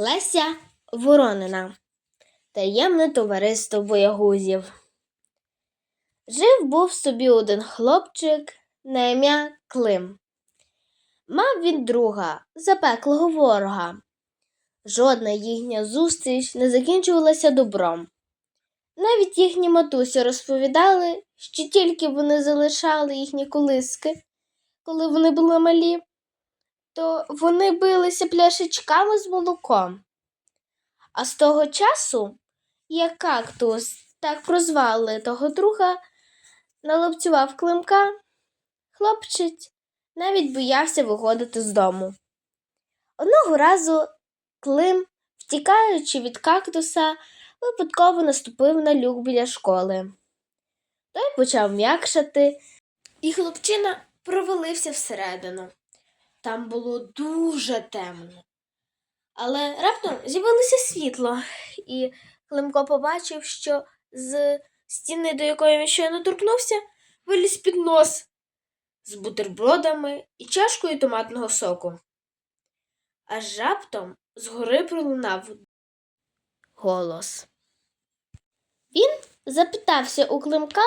Леся Воронина. Таємне товариство боягузів. Жив був собі один хлопчик на ім'я Клим. Мав він друга, запеклого ворога. Жодна їхня зустріч не закінчувалася добром. Навіть їхні матусі розповідали, що тільки вони залишали їхні колиски, коли вони були малі, то вони билися пляшечками з молоком. А з того часу, як кактус так прозвали того друга, налупцював климка, хлопчик навіть боявся виходити з дому. Одного разу Клим, втікаючи від кактуса, випадково наступив на люк біля школи. Той почав м'якшати, і хлопчина провалився всередину. Там було дуже темно. Але раптом з'явилося світло, і Климко побачив, що з стіни, до якої він щойно торкнувся, виліз піднос з бутербродами і чашкою томатного соку. Аж раптом згори пролунав голос. Він запитався у Климка,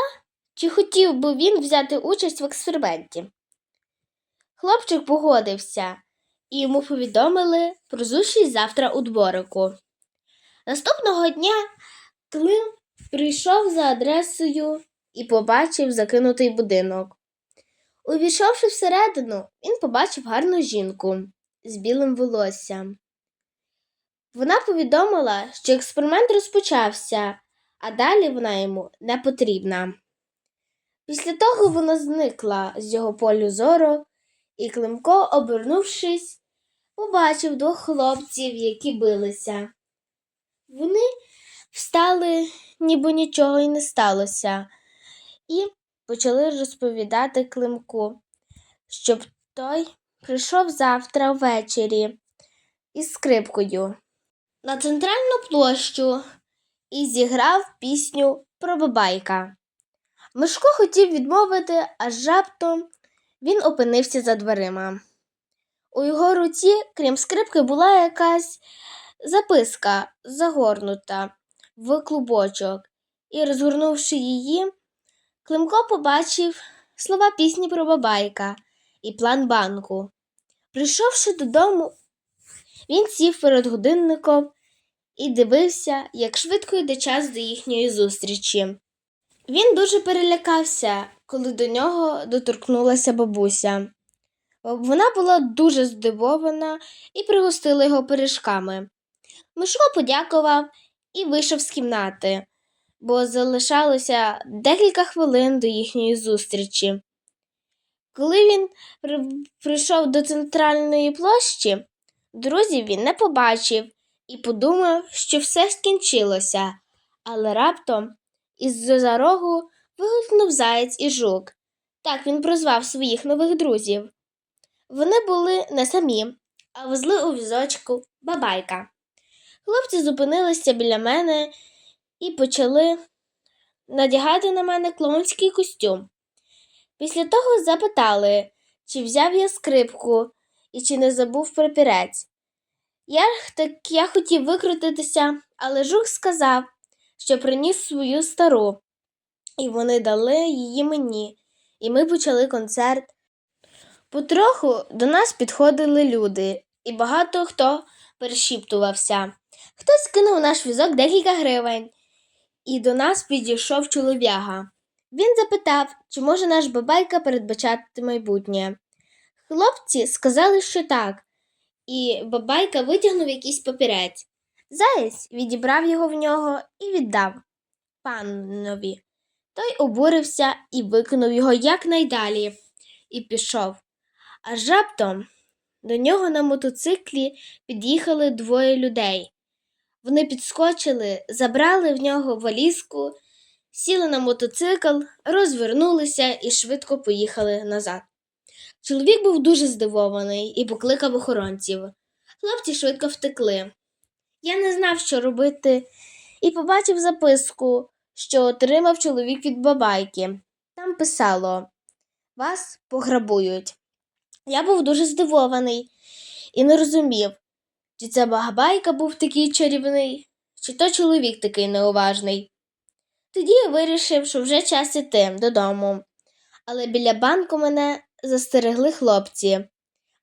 чи хотів би він взяти участь в експерименті. Хлопчик погодився, і йому повідомили про зустріч завтра у дворику. Наступного дня Клим прийшов за адресою і побачив закинутий будинок. Увійшовши всередину, він побачив гарну жінку з білим волоссям. Вона повідомила, що експеримент розпочався, а далі вона йому не потрібна. Після того вона зникла з його полю зору, і Климко, обернувшись, побачив двох хлопців, які билися. Вони встали, ніби нічого й не сталося, і почали розповідати Климку, щоб той прийшов завтра ввечері із скрипкою на центральну площу і зіграв пісню про бабайка. Мишко хотів відмовити, аж раптом він опинився за дверима. У його руці, крім скрипки, була якась записка, загорнута в клубочок, і, розгорнувши її, Климко побачив слова пісні про бабайка і план банку. Прийшовши додому, він сів перед годинником і дивився, як швидко йде час до їхньої зустрічі. Він дуже перелякався, коли до нього доторкнулася бабуся. Вона була дуже здивована і пригостила його пиріжками. Мишко подякував і вийшов з кімнати, бо залишалося декілька хвилин до їхньої зустрічі. Коли він прийшов до центральної площі, друзів він не побачив і подумав, що все скінчилося, але раптом із-за за рогу вигукнув заєць і жук. Так він прозвав своїх нових друзів. Вони були не самі, а везли у візочку бабайка. Хлопці зупинилися біля мене і почали надягати на мене клоунський костюм. Після того запитали, чи взяв я скрипку і чи не забув прапірець. Я, так, я хотів викрутитися, але жук сказав, що приніс свою стару, і вони дали її мені, і ми почали концерт. Потроху до нас підходили люди, і багато хто перешіптувався. Хтось кинув наш візок декілька гривень, і до нас підійшов чолов'яга. Він запитав, чи може наш бабайка передбачати майбутнє. Хлопці сказали, що так, і бабайка витягнув якийсь папірець. Заєць відібрав його в нього і віддав панові. Той обурився і викинув його якнайдалі і пішов. Аж раптом до нього на мотоциклі під'їхали двоє людей. Вони підскочили, забрали в нього валізку, сіли на мотоцикл, розвернулися і швидко поїхали назад. Чоловік був дуже здивований і покликав охоронців. Хлопці швидко втекли. Я не знав, що робити, і побачив записку, що отримав чоловік від бабайки. Там писало Вас пограбують. Я був дуже здивований і не розумів, Чи це багабайка був такий чарівний, чи то чоловік такий неуважний. Тоді я вирішив, що вже час іти додому. Але біля банку мене застерегли хлопці.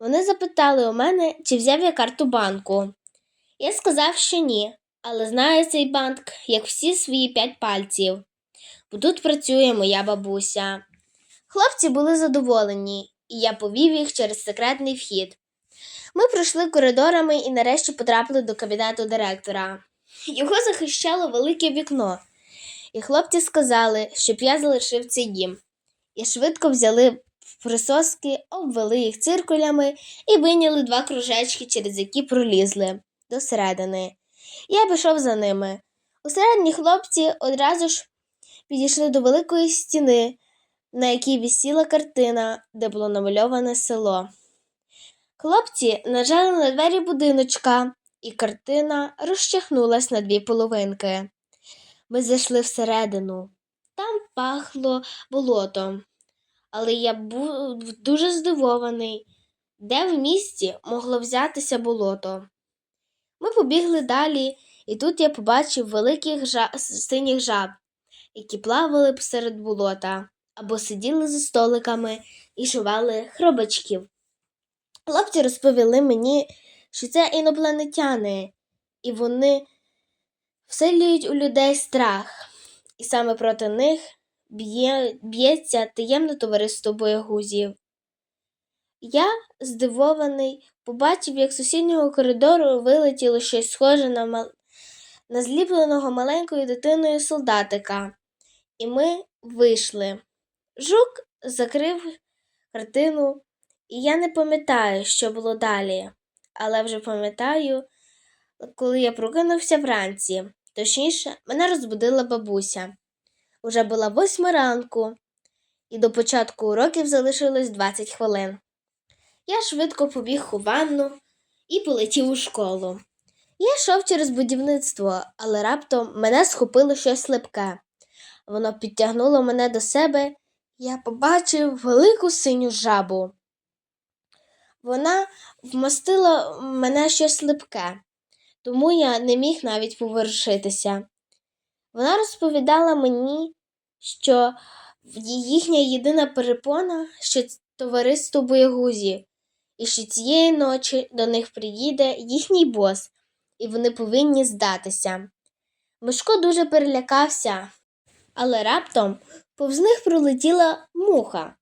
Вони запитали у мене, чи взяв я карту банку. Я сказав, що ні, але знаю цей банк, як всі свої п'ять пальців. Бо тут працює моя бабуся. Хлопці були задоволені, і я повів їх через секретний вхід. Ми пройшли коридорами і нарешті потрапили до кабінету директора. Його захищало велике вікно, і хлопці сказали, щоб я залишив цей дім. І швидко взяли присоски, обвели їх циркулями і вийняли два кружечки, через які пролізли до середини. Я пішов за ними. Усередині хлопці одразу ж підійшли до великої стіни, на якій висіла картина, де було намальоване село. Хлопці нажали на двері будиночка, і картина розчахнулась на дві половинки. Ми зайшли всередину. Там пахло болотом, але я був дуже здивований, де в місті могло взятися болото. Ми побігли далі, і тут я побачив великих жа... синіх жаб, які плавали посеред болота або сиділи за столиками і жували хробачків. Хлопці розповіли мені, що це інопланетяни, і вони вселюють у людей страх, і саме проти них б'є, б'ється таємне товариство боягузів. Я, здивований, побачив, як з сусіднього коридору вилетіло щось схоже на, мал... на зліпленого маленькою дитиною солдатика, і ми вийшли. Жук закрив картину, і я не пам'ятаю, що було далі, але вже пам'ятаю, коли я прокинувся вранці. Точніше, мене розбудила бабуся. Уже була восьма ранку, і до початку уроків залишилось 20 хвилин. Я швидко побіг у ванну і полетів у школу. Я йшов через будівництво, але раптом мене схопило щось липке. Воно підтягнуло мене до себе, я побачив велику синю жабу. Вона вмостила мене щось липке, тому я не міг навіть поворушитися. Вона розповідала мені, що їхня єдина перепона, що товариство боягузі, і що цієї ночі до них приїде їхній бос, і вони повинні здатися. Мишко дуже перелякався, але раптом повз них пролетіла муха.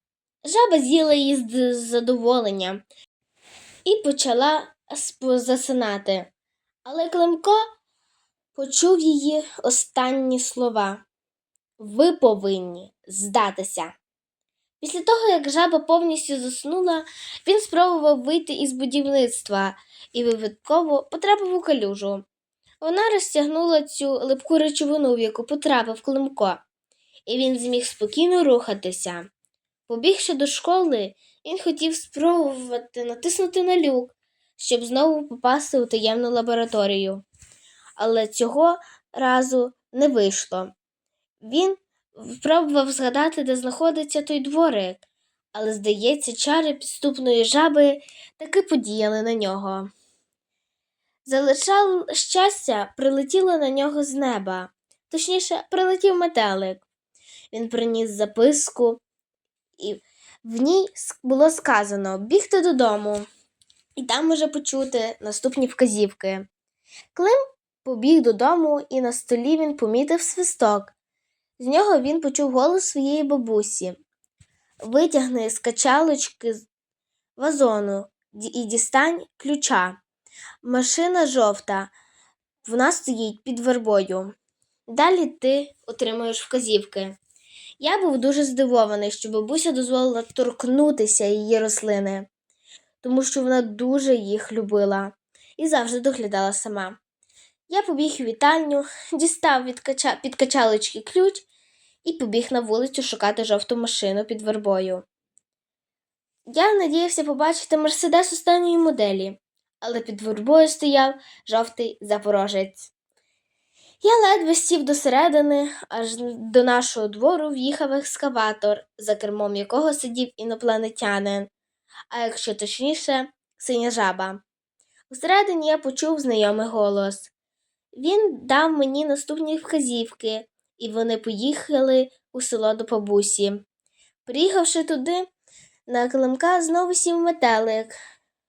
Жаба з'їла її з задоволенням і почала засинати. Але Климко почув її останні слова. Ви повинні здатися. Після того, як жаба повністю заснула, він спробував вийти із будівництва і випадково потрапив у калюжу. Вона розтягнула цю липку речовину, в яку потрапив Климко, і він зміг спокійно рухатися. Побігши до школи, він хотів спробувати натиснути на люк, щоб знову попасти у таємну лабораторію. Але цього разу не вийшло. Він спробував згадати, де знаходиться той дворик, але, здається, чари підступної жаби таки подіяли на нього. Залишав щастя, прилетіло на нього з неба, точніше, прилетів метелик. Він приніс записку, і в ній було сказано бігти додому, і там може почути наступні вказівки. Клим побіг додому, і на столі він помітив свисток. З нього він почув голос своєї бабусі. Витягни з качалочки вазону і дістань ключа. Машина жовта, вона стоїть під вербою. Далі ти отримуєш вказівки. Я був дуже здивований, що бабуся дозволила торкнутися її рослини, тому що вона дуже їх любила і завжди доглядала сама. Я побіг у вітальню, дістав від кача... під качалочки ключ і побіг на вулицю шукати жовту машину під вербою. Я надіявся побачити Мерседес останньої моделі, але під вербою стояв жовтий запорожець. Я ледве сів до середини, аж до нашого двору в'їхав екскаватор, за кермом якого сидів інопланетянин, а якщо точніше, синя жаба. Усередині я почув знайомий голос. Він дав мені наступні вказівки, і вони поїхали у село до бабусі. Приїхавши туди, на килимка знову сів метелик,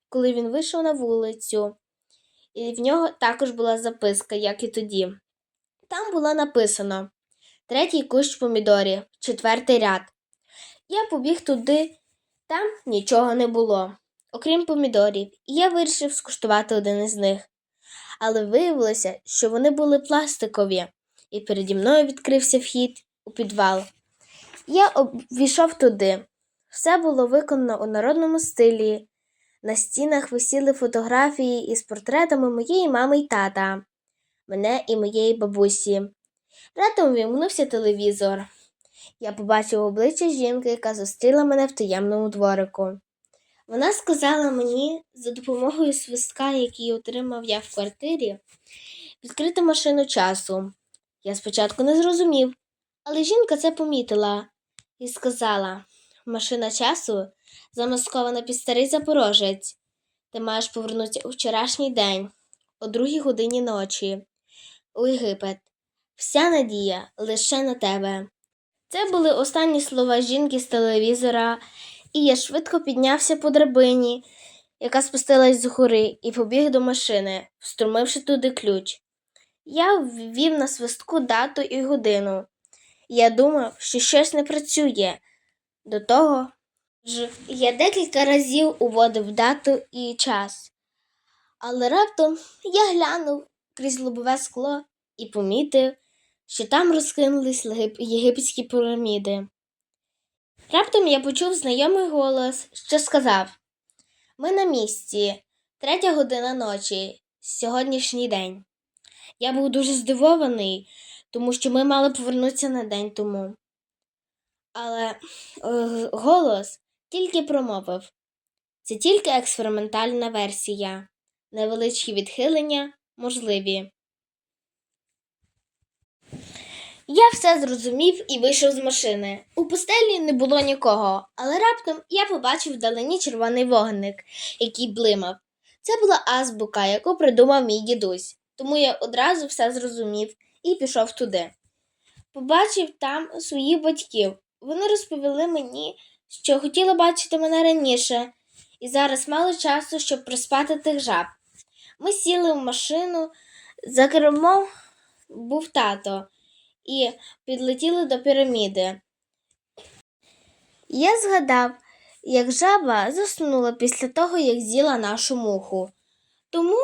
коли він вийшов на вулицю, і в нього також була записка, як і тоді. Там було написано третій кущ помідорів, четвертий ряд. Я побіг туди, там нічого не було, окрім помідорів, і я вирішив скуштувати один із них. Але виявилося, що вони були пластикові, і переді мною відкрився вхід у підвал. Я обійшов туди. Все було виконано у народному стилі. На стінах висіли фотографії із портретами моєї мами й тата, мене і моєї бабусі. Раптом вімкнувся телевізор. Я побачив обличчя жінки, яка зустріла мене в таємному дворику. Вона сказала мені за допомогою свистка, який отримав я в квартирі, відкрити машину часу. Я спочатку не зрозумів, але жінка це помітила і сказала: машина часу замаскована під старий запорожець. Ти маєш повернутися у вчорашній день, о другій годині ночі, у Єгипет. Вся надія лише на тебе. Це були останні слова жінки з телевізора, і я швидко піднявся по драбині, яка спустилась з гори, і побіг до машини, встромивши туди ключ. Я ввів на свистку дату і годину. Я думав, що щось не працює. До того ж, я декілька разів уводив дату і час. Але раптом я глянув крізь лобове скло і помітив, що там розкинулись єгипетські піраміди. Раптом я почув знайомий голос, що сказав: Ми на місці, третя година ночі, сьогоднішній день. Я був дуже здивований, тому що ми мали повернутися на день тому. Але е, голос тільки промовив: це тільки експериментальна версія, невеличкі відхилення можливі. Я все зрозумів і вийшов з машини. У пустелі не було нікого, але раптом я побачив вдалині червоний вогник, який блимав. Це була азбука, яку придумав мій дідусь, тому я одразу все зрозумів і пішов туди. Побачив там своїх батьків. Вони розповіли мені, що хотіли бачити мене раніше, і зараз мало часу, щоб приспати тих жаб. Ми сіли в машину, за кермом був тато і підлетіли до піраміди. Я згадав, як жаба заснула після того, як з'їла нашу муху. Тому,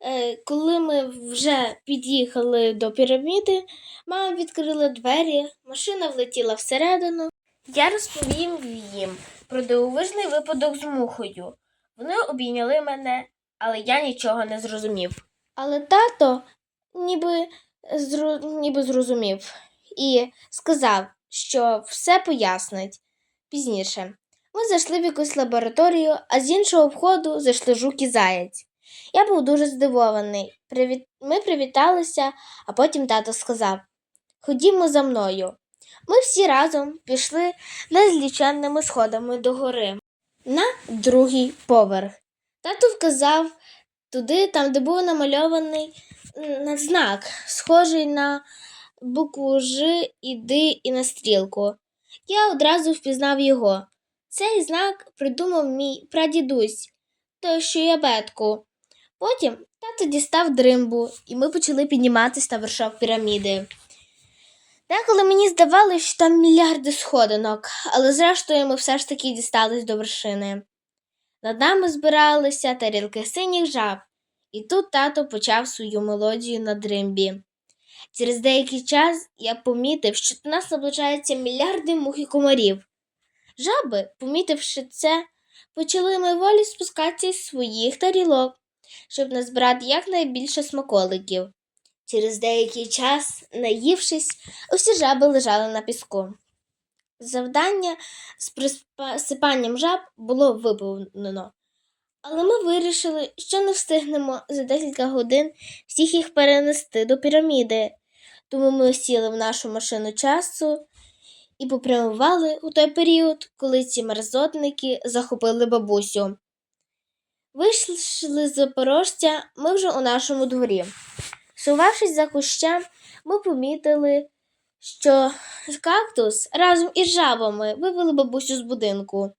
е, коли ми вже під'їхали до піраміди, мама відкрила двері, машина влетіла всередину. Я розповів їм про дивовижний випадок з мухою. Вони обійняли мене, але я нічого не зрозумів. Але тато ніби зру- ніби зрозумів і сказав, що все пояснить пізніше. Ми зайшли в якусь лабораторію, а з іншого входу зайшли жук і заєць. Я був дуже здивований. Привіт... Ми привіталися, а потім тато сказав: Ходімо за мною. Ми всі разом пішли незліченними сходами до гори на другий поверх. Тато вказав туди, там, де був намальований м, знак, схожий на букву Ж і і на стрілку. Я одразу впізнав його. Цей знак придумав мій прадідусь, той, що я бетку. Потім тато дістав дримбу, і ми почали підніматися на вершок піраміди. Деколи мені здавалося, що там мільярди сходинок, але зрештою ми все ж таки дістались до вершини. Над нами збиралися тарілки синіх жаб, і тут тато почав свою мелодію на дримбі. Через деякий час я помітив, що до нас наближаються мільярди мух і комарів. Жаби, помітивши це, почали мимоволі спускатися із своїх тарілок, щоб назбирати якнайбільше смаколиків. Через деякий час, наївшись, усі жаби лежали на піску. Завдання з присипанням жаб було виповнено. Але ми вирішили, що не встигнемо за декілька годин всіх їх перенести до піраміди. Тому ми сіли в нашу машину часу і попрямували у той період, коли ці мерзотники захопили бабусю. Вийшли з запорожця ми вже у нашому дворі. Сувавшись за кущем, ми помітили, що кактус разом із жабами вивели бабусю з будинку.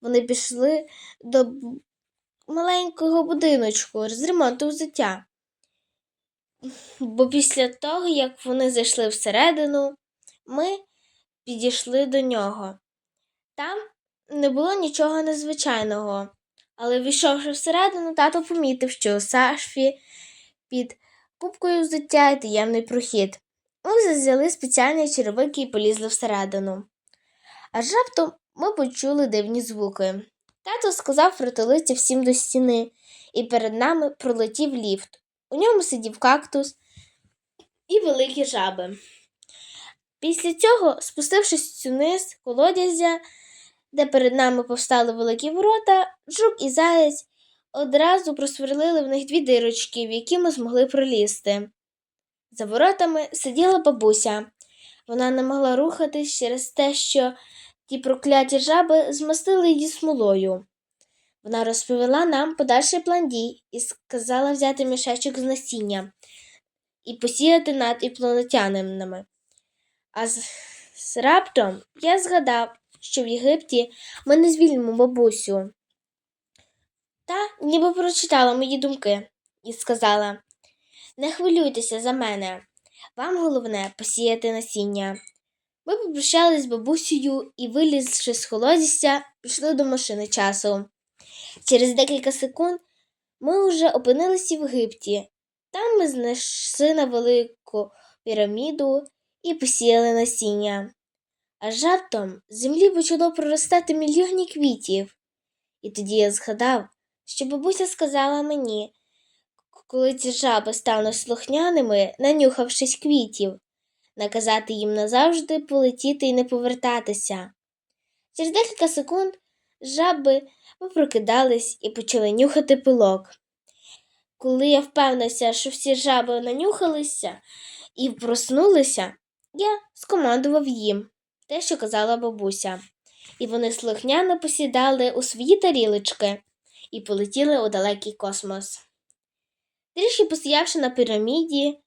Вони пішли до маленького будиночку з ремонту взуття. Бо після того, як вони зайшли всередину, ми підійшли до нього. Там не було нічого незвичайного, але війшовши всередину, тато помітив, що у Сашфі під кубкою взуття і таємний прохід. Ми взяли спеціальні черевики і полізли всередину. Аж раптом ми почули дивні звуки. Тато сказав притулитися всім до стіни, і перед нами пролетів ліфт. У ньому сидів кактус і великі жаби. Після цього, спустившись униз колодязя, де перед нами повстали великі ворота, жук і заєць одразу просверлили в них дві дирочки, в які ми змогли пролізти. За воротами сиділа бабуся. Вона не могла рухатись через те, що ті прокляті жаби змастили її смолою. Вона розповіла нам подальший план дій і сказала взяти мішечок з насіння і посіяти над іпланетянами. А з, з раптом я згадав, що в Єгипті ми не звільнимо бабусю. Та ніби прочитала мої думки і сказала: Не хвилюйтеся за мене. Вам головне посіяти насіння. Ми попрощались з бабусею і, вилізши з холодістя, пішли до машини часу. Через декілька секунд ми вже опинилися в Єгипті. Там ми знайшли на велику піраміду і посіяли насіння. Аж раптом з землі почало проростати мільйони квітів. І тоді я згадав, що бабуся сказала мені, коли ці жаби стануть слухняними, нанюхавшись квітів, наказати їм назавжди полетіти і не повертатися. Через декілька секунд жаби попрокидались і почали нюхати пилок. Коли я впевнився, що всі жаби нанюхалися і проснулися, я скомандував їм те, що казала бабуся, і вони слухняно посідали у свої тарілочки і полетіли у далекий космос. Трішки постоявши на піраміді,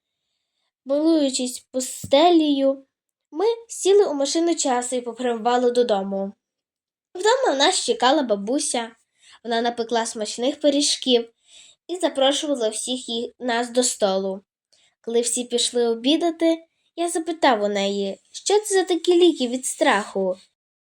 милуючись пустелею, ми сіли у машину часу і попрямували додому. Вдома нас чекала бабуся, вона напекла смачних пиріжків і запрошувала всіх нас до столу. Коли всі пішли обідати, я запитав у неї, що це за такі ліки від страху,